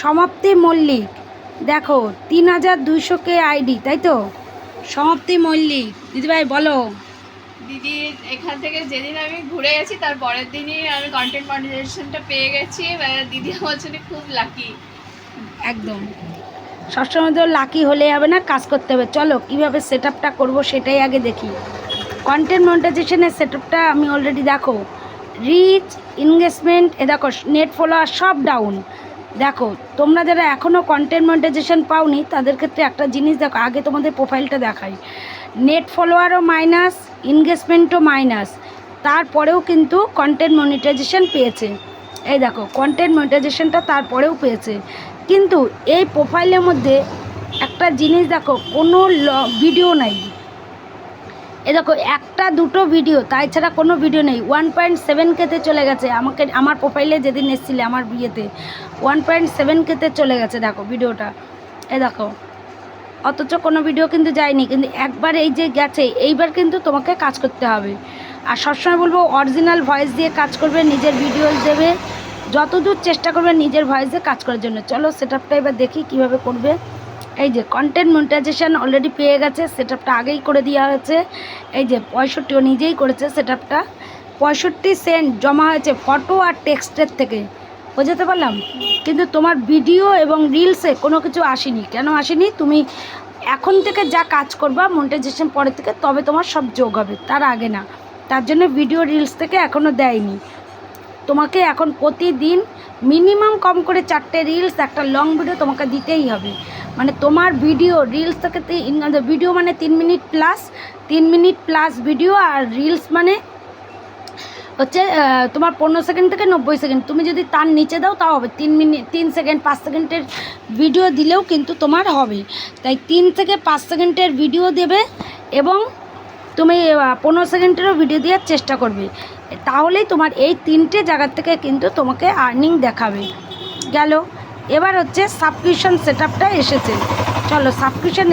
সমাপ্তি মল্লিক। দেখো তিন হাজার দুইশো কে আইডি তাই তো? সমাপ্তি মল্লিক। দিদিভাই বলো। দিদি এখান থেকে যেদিন আমি ঘুরে গেছি তার পরের দিনই আমি কন্টেন্ট মনিটাইজেশনটা পেয়ে গেছি। দিদি আমার জন্য খুব লাকি একদম। সবসময় তো লাকি হলে হবে না কাজ করতে হবে। চলো কীভাবে সেট আপটা করব সেটাই আগে দেখি। কন্টেন্ট মনিটাইজেশনের সেট আপটা আমি অলরেডি দেখো। রিচ ইনভেস্টমেন্ট এ দেখো নেট ফলোয়ার সব ডাউন দেখো, তোমরা যারা এখনও কন্টেন্ট মনিটাইজেশন পাওনি, তাদের ক্ষেত্রে একটা জিনিস দেখো, আগে তোমাদের প্রোফাইলটা দেখাই। নেট ফলোয়ারও মাইনাস ইনভেস্টমেন্টও মাইনাস তারপরেও কিন্তু কন্টেন্ট মনিটাইজেশন পেয়েছে। এই দেখো কন্টেন্ট মনিটাইজেশনটা তারপরেও পেয়েছে। কিন্তু এই প্রোফাইলের মধ্যে একটা জিনিস দেখো, কোনো ভিডিও নাই। এ দেখো, একটা দুটো ভিডিও তাই ছাড়া কোনো ভিডিও নেই। ওয়ান পয়েন্ট সেভেন কেতে চলে গেছে। আমাকে, আমার প্রোফাইলে যেদিন এসেছিলে, আমার বিয়েতে ওয়ান পয়েন্ট সেভেন কেতে চলে গেছে, দেখো ভিডিওটা এ দেখো, অথচ কোনো ভিডিও কিন্তু যায়নি। কিন্তু একবার এই যে গেছে, এইবার কিন্তু তোমাকে কাজ করতে হবে। আর সবসময় বলব অরিজিনাল ভয়েস দিয়ে কাজ করবে, নিজের ভিডিও দেবে। যতদূর চেষ্টা করবে, নিজের ভয়েস কাজ করার জন্য। চলো সেট আপটা এবার দেখি কীভাবে করবে। এই যে কন্টেন্ট মনিটাইজেশন অলরেডি পেয়ে গেছে সেট আগেই করে দেওয়া হয়েছে। এই যে পঁয়ষট্টিও নিজেই করেছে সেট আপটা পঁয়ষট্টি সেন্ট জমা হয়েছে ফটো আর টেক্সটের থেকে। বোঝাতে পারলাম? কিন্তু তোমার ভিডিও এবং রিলসে কোনো কিছু আসেনি। কেন আসেনি? তুমি এখন থেকে যা কাজ করবা মনিটাইজেশন পরের থেকে, তবে তোমার সব যোগ হবে, তার আগে না। তার জন্য ভিডিও রিলস থেকে এখনও দেয়নি। তোমাকে এখন প্রতিদিন মিনিমাম কম করে চারটে রিলস একটা লং ভিডিও তোমাকে দিতেই হবে। মানে তোমার ভিডিও রিলস থেকে ভিডিও মানে তিন মিনিট প্লাস তিন মিনিট প্লাস ভিডিও আর রিলস মানে হচ্ছে তোমার পনেরো সেকেন্ড থেকে নব্বই সেকেন্ড তুমি যদি তার নিচে দাও, তাও হবে। তিন মিনিট তিন সেকেন্ড পাঁচ সেকেন্ডের ভিডিও দিলেও কিন্তু তোমার হবে। তাই তিন থেকে পাঁচ সেকেন্ডের ভিডিও দেবে এবং তুমি পনেরো সেকেন্ডেরও ভিডিও দেওয়ার চেষ্টা করবে। তাহলেই তোমার এই তিনটে জায়গার থেকে কিন্তু তোমাকে আর্নিং দেখাবে। গেল। এবার হচ্ছে সাবস্ক্রিপশন সেট আপটা এসেছে। চলো সাবস্ক্রিপশন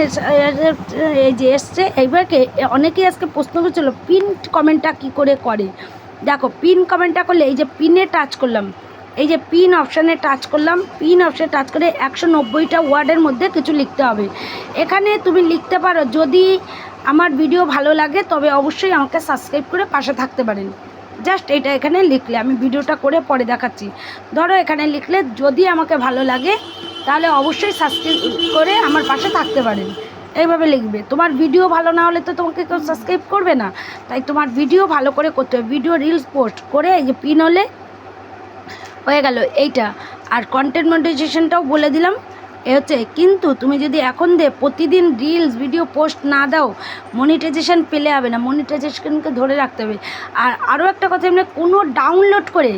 এই যে এসছে এইবারকে অনেকেই আজকে প্রশ্ন করছিল পিন কমেন্টটা কী করে করে? দেখো পিন কমেন্টটা করলে, এই যে পিনে টাচ করলাম, এই যে পিন অপশানে টাচ করলাম পিন অপশানে টাচ করে একশো নব্বইটা ওয়ার্ডের মধ্যে কিছু লিখতে হবে। এখানে তুমি লিখতে পারো, যদি আমার ভিডিও ভালো লাগে, তবে অবশ্যই আমাকে সাবস্ক্রাইব করে পাশে থাকতে পারেন। জাস্ট এটা এখানে লিখলে, আমি ভিডিওটা করে পরে দেখাচ্ছি। ধরো এখানে লিখলে, যদি আমাকে ভালো লাগে, তাহলে অবশ্যই সাবস্ক্রাইব করে আমার পাশে থাকতে পারেন। এইভাবে লিখবে। তোমার ভিডিও ভালো না হলে তো তোমাকে কেউ সাবস্ক্রাইব করবে না। তাই তোমার ভিডিও ভালো করে করতে হবে। ভিডিও রিলস পোস্ট করে এই যে পিন হলে হয়ে গেল এইটা। আর কন্টেন্ট মনিটাইজেশনটাও বলে দিলাম। এ হচ্ছে, কিন্তু তুমি যদি এখন দে প্রতিদিন রিলস ভিডিও পোস্ট না দাও মনিটাইজেশন পেলে হবে না। মনিটাইজেশনকে ধরে রাখতে হবে। আর আরও একটা কথা এমনি কোনো ডাউনলোড করে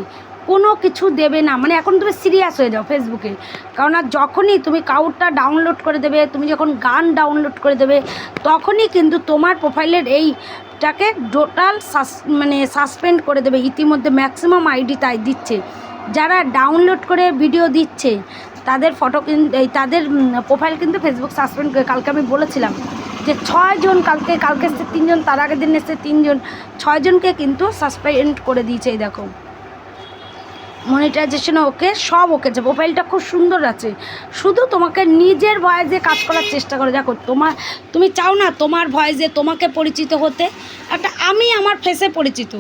কোনো কিছু দেবে না। মানে এখন তুমি সিরিয়াস হয়ে যাও ফেসবুকে কারণ আর যখনই তুমি কাউরটা ডাউনলোড করে দেবে, তুমি যখন গান ডাউনলোড করে দেবে, তখনই কিন্তু তোমার প্রোফাইলের এইটাকে টোটাল সাস মানে সাসপেন্ড করে দেবে। ইতিমধ্যে ম্যাক্সিমাম আইডি তাই দিচ্ছে। যারা ডাউনলোড করে ভিডিও দিচ্ছে তাদের ফটো এই তাদের প্রোফাইল কিন্তু ফেসবুক সাসপেন্ড কালকে আমি বলেছিলাম যে ছয়জন কালকে কালকে এসছে তিনজন, তার আগের দিন এসছে তিনজন। ছয়জনকে কিন্তু সাসপেন্ড করে দিয়েছে এই দেখো। মনিটাইজেশন ওকে, সব ওকে আছে। প্রোফাইলটা খুব সুন্দর আছে। শুধু তোমাকে নিজের ভয়েসে কাজ করার চেষ্টা করে। দেখো, তোমার, তুমি চাও না তোমার ভয়েসে তোমাকে পরিচিত হতে? একটা আমি আমার ফেসে পরিচিত।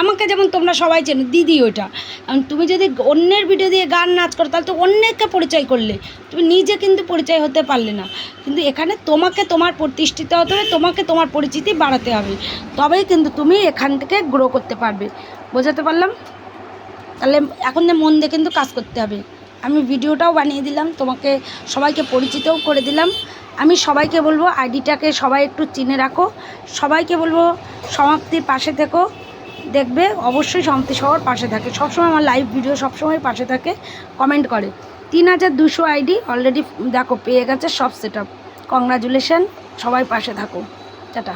আমাকে যেমন তোমরা সবাই চেনো, দিদি ওইটা। কারণ তুমি যদি অন্যের ভিডিও দিয়ে গান, নাচ করো, তাহলে তো অন্যকে পরিচয় করলে। তুমি নিজে কিন্তু পরিচয় হতে পারলে না। কিন্তু এখানে তোমাকে তোমার প্রতিষ্ঠিত হতে হবে, তোমাকে তোমার পরিচিতি বাড়াতে হবে। তবেই কিন্তু তুমি এখান থেকে গ্রো করতে পারবে। বোঝাতে পারলাম? তাহলে এখন যে মন দিয়ে কিন্তু কাজ করতে হবে। আমি ভিডিওটাও বানিয়ে দিলাম, তোমাকে সবাইকে পরিচিতও করে দিলাম। আমি সবাইকে বলব, আইডিটাকে সবাই একটু চিনে রাখো। সবাইকে বলব, সমাপ্তির পাশে থেকো। দেখবে, অবশ্যই শান্তি শহর পাশে থাকে। সবসময় আমার লাইভ ভিডিও সবসময় পাশে থাকে। কমেন্ট করে। তিন হাজার দুশো আইডি অলরেডি দেখো, পেয়ে গেছে, সব সেট আপ কংগ্রাচুলেশান সবাই পাশে থাকো। টাটা।